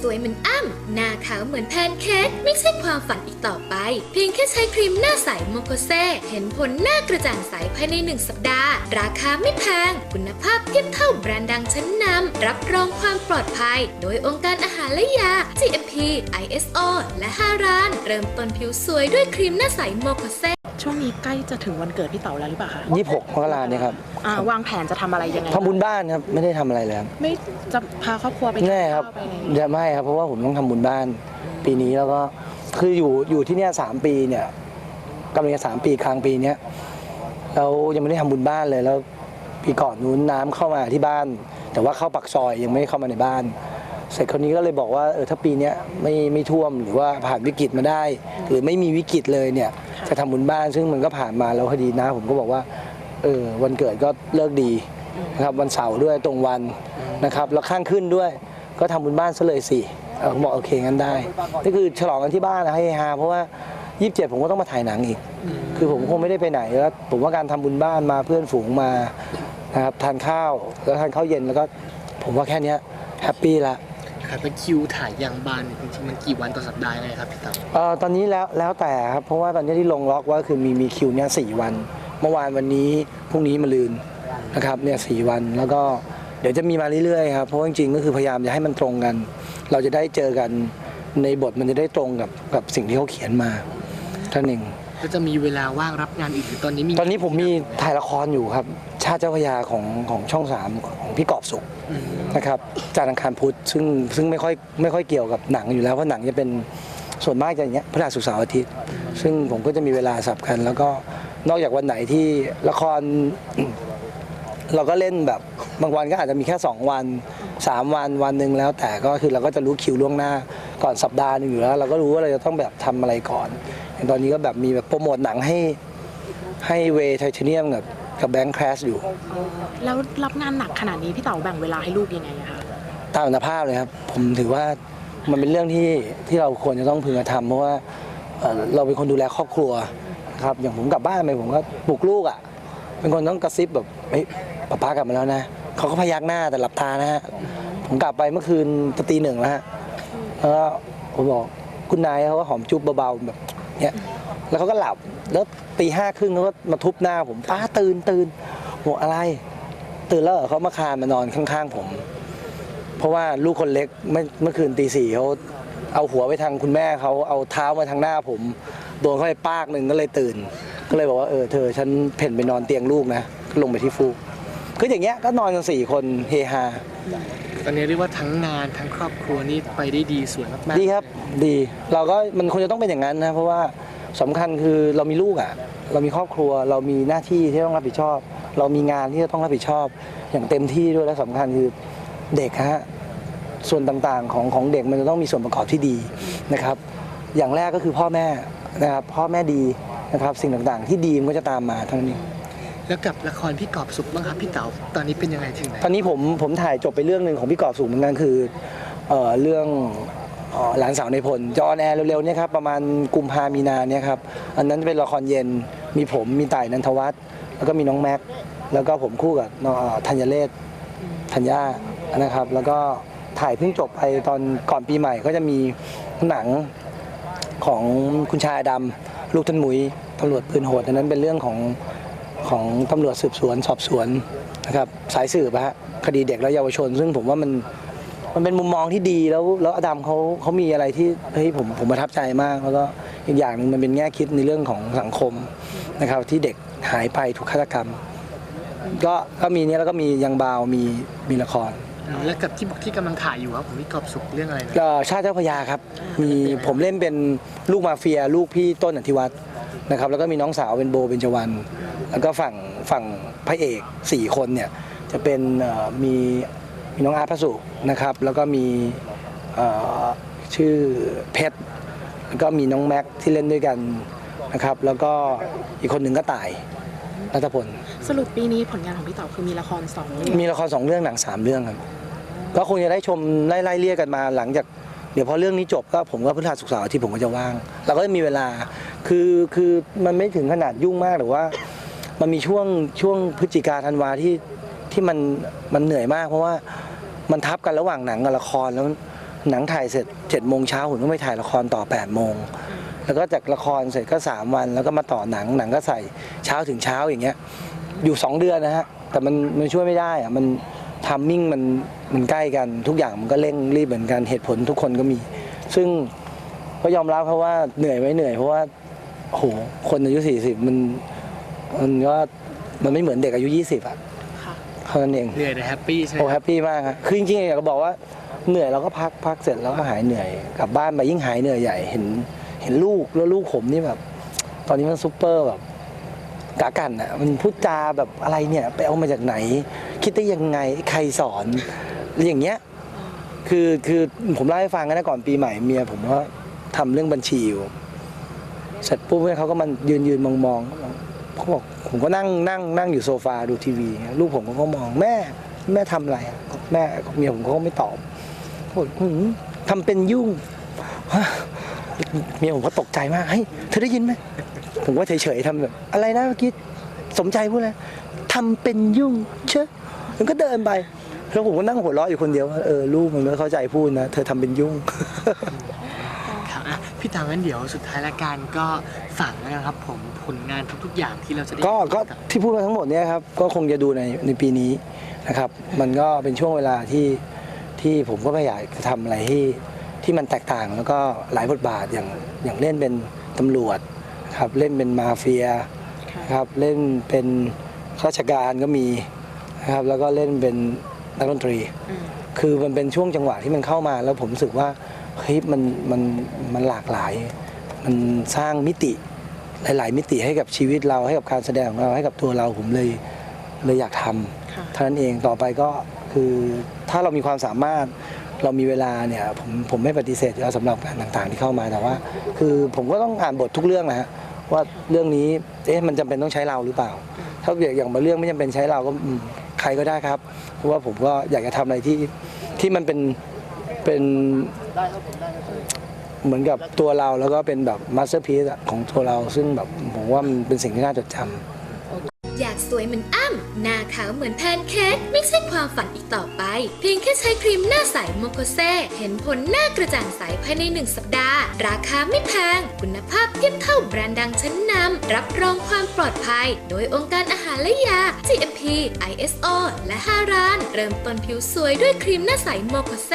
สวยเหมือนอ้ำหน้าขาวเหมือนแพนเค้กไม่ใช่ความฝันอีกต่อไป เพียงแค่ใช้ครีมหน้าใสโมโคเซเห็นผลหน้ากระจ่างใสภายในหนึ่งสัปดาห์ ราคาไม่แพง คุณภาพเทียบเท่าแบรนด์ดังชั้นนำรับรองความปลอดภัย โดยองค์การอาหารและยา GMP ISO และ 5 ร้าน เริ่มต้นผิวสวยด้วยครีมหน้าใสโมโคเซ ช่วงนี้ใกล้จะถึงวันเกิดพี่เต๋าแล้วหรือเปล่าคะยี่หกมกราเนี่ยครับอ่าวางแผนจะทำอะไรยังไงทำบุญบ้านครับไม่ได้ทำอะไรเลยครับไม่จะพาครอบครัวไปทานแน่ครับข้าวไปอะไรอย่างเงี้ยจะไม่ครับเพราะว่าผมต้องทำบุญบ้าน ปีนี้แล้วก็คืออยู่อยู่ที่เนี่ยสามปีเนี่ยกำลังจะสามปีกลางปีเนี้ยแล้วยังไม่ได้ทำบุญบ้านเลยแล้ว ปีก่อนนู้นน้ำเข้ามาที่บ้าน แต่ว่าเข้าปักซอยยังไม่ได้เข้ามาในบ้าน เสร็จคนนี้ก็เลยบอกว่าเออถ้าปีเนี้ยไม่ไม่ท่วมหรือว่าผ่านวิกฤตมาได้ หรือไม่มีวิกฤตเลยเนี่ย จะทำบุญบ้าน ซึ่งมันก็ผ่านมาแล้วพอดีนะ ผมก็บอกว่าเออวันเกิดก็เลิกดีนะครับวันเสาร์ด้วยตรงวันนะครับแล้วข้างขึ้นด้วยก็ทำบุญบ้านซะเลยสิเออผมบอกโอเคงั้นได้นี่คือฉลองกันที่บ้านนะให้ฮาเพราะว่า27ผมก็ต้องมาถ่ายหนังอีก คือผมคงไม่ได้ไปไหนแล้วผมว่าการทำบุญบ้านมาเพื่อนฝูงมานะครับทานข้าวแล้วทานข้าวเย็นแล้วก็ผมว่าแค่นี้แฮปปี้ละ ครับเป็นคิวถ่ายยางบานเนี่ยจริงๆมันกี่วันต่อสัปดาห์เลยครับพี่เต๋าเอ่อตอนนี้แล้วแล้วแต่ครับเพราะว่าตอนนี้ที่ลงล็อกว่าคือมีมีคิวเนี้ยสี่วัน เมื่อวานวันนี้พรุ่งนี้มาลืนนะครับเนี่ยสี่วัน แล้วก็เดี๋ยวจะมีมาเรื่อยๆครับเพราะว่าจริงๆก็คือพยายามจะให้มันตรงกัน เราจะได้เจอกันในบทมันจะได้ตรงกับกับสิ่งที่เขาเขียนมาท่านเองก็จะมีเวลาว่างรับงานอีกหรือตอนนี้มีตอนนี้ผมมีถ่ายละครอยู่ครับ ชาติเจ้าพระยาของของช่องสามของพี่กอบสุขอืมนะครับจานทร์อังคารพุธซึ่งซึ่งไม่ค่อยไม่ค่อยเกี่ยวกับหนังอยู่แล้วเพราะหนังจะเป็นส่วนมากจะอย่างเงี้ยพฤหัสศุกร์เสาร์อาทิตย์ ซึ่งผมก็จะมีเวลาสับกัน แล้วก็นอกจากวันไหนที่ละคร เราก็เล่นแบบบางวันก็อาจจะมีแค่ 2 วัน 3 วันวันหนึ่งแล้ว แต่ก็คือเราก็จะรู้คิวล่วงหน้าก่อนสัปดาห์หนึงอยู่แล้ว เราก็รู้ว่าเราจะต้องแบบทำอะไรก่อนอย่างตอนนี้ก็แบบมีแบบโปรโมทหนังให้ให้เวย์ไทเทเนียมกับ กับแบงค์แคสอยู่ แล้วรับงานหนักขนาดนี้พี่เต๋าแบ่งเวลาให้ลูกยังไงอะคะตามคุณภาพเลยครับ ผมถือว่ามันเป็นเรื่องที่ที่เราควรจะต้องพึงกระทำเพราะว่าเอ่อเราเป็นคนดูแลครอบครัวนะครับอย่างผมกลับบ้านไปผมก็ปลุกลูกอะ เป็นคนต้องกระซิบแบบเฮ้ยป้าป้ากลับมาแล้วนะเขาก็พยักหน้าแต่หลับตานะฮะผมกลับไปเมื่อคืนจะตีหนึ่งแล้วฮะแล้วก็ผมบอกคุณนายเขาก็หอมจุ๊บเบาๆแบบเนี้ย แล้วเขาก็หลับแล้วตีห้าครึ่งเขาก็มาทุบหน้าผมป้าตื่นตื่นบอกอะไร ตื่นแล้วเหรอเขามาคานมานอนข้างๆผม เพราะว่าลูกคนเล็กเมื่อเมื่อคืนตีสี่เขาเอาหัวไปทางคุณแม่เขาเอาเท้ามาทางหน้าผมโดนเข้าไปปากหนึ่งก็เลยตื่น ก็เลยบอกว่าเออเธอฉันเพ่นไปนอนเตียงลูกนะก็ลงไปที่ฟูกคืออย่างเงี้ยก็นอนกันสี่คนเฮฮาตอนนี้เรียกว่าทั้งงานทั้งครอบครัวนี่ไปได้ดีสวยมากๆดีครับ ดีเราก็มันควรจะต้องเป็นอย่างนั้นนะเพราะว่า สำคัญคือเรามีลูกอะ เรามีครอบครัว เรามีหน้าที่ที่ต้องรับผิดชอบ เรามีงานที่จะต้องรับผิดชอบ อย่างเต็มที่ด้วยและสำคัญคือเด็กฮะส่วนต่างๆของของเด็กมันจะต้องมีส่วนประกอบที่ดีนะครับ อย่างแรกก็คือพ่อแม่นะครับพ่อแม่ดีนะครับสิ่งต่างๆ ที่ดีมันก็จะตามมาทั้งนั้นเองแล้วกับละครพี่กอบสุขบ้างครับพี่เต๋าตอนนี้เป็นยังไงถึงไหนตอนนี้ผมผมถ่ายจบไปเรื่องหนึ่งของพี่กอบสูงเหมือนกันคือเอ่อเรื่องเอ่อ หลานสาวในพลจออนแอร์เร็วๆเนี่ยครับประมาณกุมภามีนาเนี่ยครับอันนั้นจะเป็นละครเย็นมีผมมีต่ายนันทวัฒน์แล้วก็มีน้องแม็กแล้วก็ผมคู่กับธัญเลศธัญญานะครับ แล้วก็ถ่ายเพิ่งจบไปตอนก่อนปีใหม่ก็จะมีหนังของคุณชายดำลูกท่านหมุยตำรวจปืนโหดอันนั้นเป็นเรื่องของของตำรวจสืบสวนสอบสวนนะครับสายสืบฮะคดีเด็กและเยาวชน ซึ่งผมว่ามัน มันเป็นมุมมองที่ดีแล้วแล้วอดัมเขาเขามีอะไรที่เฮ้ยผมผมประทับใจมาก แล้วก็อีกอย่างหนึ่งมันเป็นแง่คิดในเรื่องของสังคมนะครับ ที่เด็กหายไปถูกฆาตกรรม ก็ก็มีเนี้ยแล้วก็มียังบาวมีมีละครแล้วกับที่บอกที่กำลังถ่ายอยู่ครับผมพี่กอบสุขเรื่องอะไรนะเอ่อชาติเจ้าพระยาครับ มีผมเล่นเป็นลูกมาเฟีย ลูกพี่ต้นอธิวัฒน์นะครับ แล้วก็มีน้องสาวเป็นโบเบญจวรรณแล้วก็ฝั่งฝั่งพระเอกสี่คนเนี่ยจะเป็นเอ่อมี มีน้องอาร์ตพระสุนะครับ แล้วก็มีเอ่อชื่อเพชรแล้วก็มีน้องแม็กที่เล่นด้วยกันนะครับ แล้วก็อีกคนหนึ่งก็ต่ายรัตพลสรุปปีนี้ผลงานของพี่เต๋าคือมีละครสองเรื่องมีละครสองเรื่องหนังสามเรื่องครับก็คงจะได้ชมไล่ๆเรียกกันมาหลังจากเดี๋ยวพอเรื่องนี้จบก็ผมก็พฤหัสศุกร์เสาร์อาที่ผมก็จะว่างเราก็จะมีเวลาคือคือมันไม่ถึงขนาดยุ่งมากหรือว่า มันมีช่วงช่วงพฤศจิกาธันวาที่ที่มันมันเหนื่อยมากเพราะว่า มันทับกันระหว่างหนังกับละครแล้วหนังถ่ายเสร็จ7จ็ดโมงเช้าผมต้องไปถ่ายละครต่อ8ปดโมงแล้วก็จากละครเสร็จก็ 3 วัน แล้วก็มาต่อหนังหนังก็ใส่เช้าถึงเช้าอย่างเงี้ยอยู่ 2 เดือนนะฮะแต่มันมันช่วยไม่ได้อะมันทามมิ่งมันมันใกล้กันทุกอย่างมันก็เร่งรีบเหมือนกันเหตุผลทุกคนก็มี ซึ่งก็ยอมรับครับว่าเหนื่อยไหมเหนื่อยเพราะว่าโหคนอายุ40มันมันก็มันไม่เหมือนเด็กอายุ 20อะค่ะ เท่านั้นเองเหนื่อยแต่แฮปปี้ใช่ไหมโอ้คแฮรับปปี้มากครับคือจริงๆอยากจะบอกว่าเหนื่อยเราก็พักพักเสร็จแล้วก็หายเหนื่อยกลับบ้านไปยิ่งหายเหนื่อยใหญ่เห็นเห็นลูกแล้วลูกผมนี่แบบ ตอนนี้มันซุปเปอร์แบบกากันอะมันพูดจาแบบอะไรเนี่ยไปเอามาจากไหน คิดได้ยังไงใครสอนอย่างเงี้ยคือคือผมเล่าให้ฟังนะก่อนปีใหม่เมียผมก็ทำเรื่องบัญชีอยู่เสร็จปุ๊บเนี่ยเขาก็มันยืนยืนมองมอง เขาบอกผมก็นั่งนั่งนั่งอยู่โซฟาดูทีวีลูกผมก็มองแม่แม่ทำอะไรแม่เมียผมเขาก็ไม่ตอบเขาบอกทำเป็นยุ่งเมียผมก็ตกใจมากเฮ้ยเธอได้ยินไหมผมก็เฉยๆทำแบบอะไรนะเมื่อกี้สมใจพูดอะไรทำเป็นยุ่งเชื่อมันก็เดินไปแล้วผมก็นั่งหัวเราะอยู่คนเดียวว่าเออลูกมันไม่เข้าใจพูดนะเธอทำเป็นยุ่ง พี่ตางั้นเดี๋ยวสุดท้ายละกันก็ฝากแล้วกันครับ ผมผลงานทุกๆอย่างที่เราจะได้ก็ก็ครับที่พูดมาทั้งหมดเนี่ยครับก็คงจะดูในในปีนี้นะครับ มันก็เป็นช่วงเวลาที่ที่ผมก็ไม่อยากจะทำอะไรที่ที่มันแตกต่างแล้วก็หลายบทบาทอย่างอย่างเล่นเป็นตำรวจนะครับเล่นเป็นมาเฟียนะครับเล่นเป็นข้าราชการก็มีนะครับแล้วก็เล่นเป็นนักดนตรีอืมคือมันเป็นช่วงจังหวะที่มันเข้ามาแล้วผมรู้สึกว่า เฮ้ยมันมันมันหลากหลาย มันสร้างมิติหลาย ๆ มิติให้กับชีวิตเราให้กับการแสดงของเราให้กับตัวเราผมเลยเลยอยากทำค่ะเท่านั้นเองต่อไปก็คือถ้าเรามีความสามารถเรามีเวลาเนี่ยผมผมไม่ปฏิเสธอยู่แล้วสำหรับงานต่างๆที่เข้ามาแต่ว่า คือผมก็ต้องอ่านบททุกเรื่องนะฮะว่าเรื่องนี้เอ๊ะมันจำเป็นต้องใช้เราหรือเปล่า ถ้าอย่างบางเรื่องไม่จำเป็นใช้เราก็อืมใครก็ได้ครับ เพราะว่าผมก็อยากจะทำอะไรที่ที่มันเป็นเป็น เหมือนกับตัวเราแล้วก็เป็นแบบมาสเตอร์พีซของตัวเราซึ่งแบบผมว่ามันเป็นสิ่งที่น่าจดจำอยากสวยเหมือนอ้ำหน้าขาวเหมือนแพนเค้กไม่ใช่ความฝันอีกต่อไป เพียงแค่ใช้ครีมหน้าใสโมโคเซเห็นผลหน้ากระจ่างใสภายในหนึ่งสัปดาห์ ราคาไม่แพง คุณภาพเทียบเท่าแบรนด์ดังชั้นนำรับรองความปลอดภัย โดยองค์การอาหารและยา GMP ISO และ 5 ร้าน เริ่มต้นผิวสวยด้วยครีมหน้าใสโมโคเซ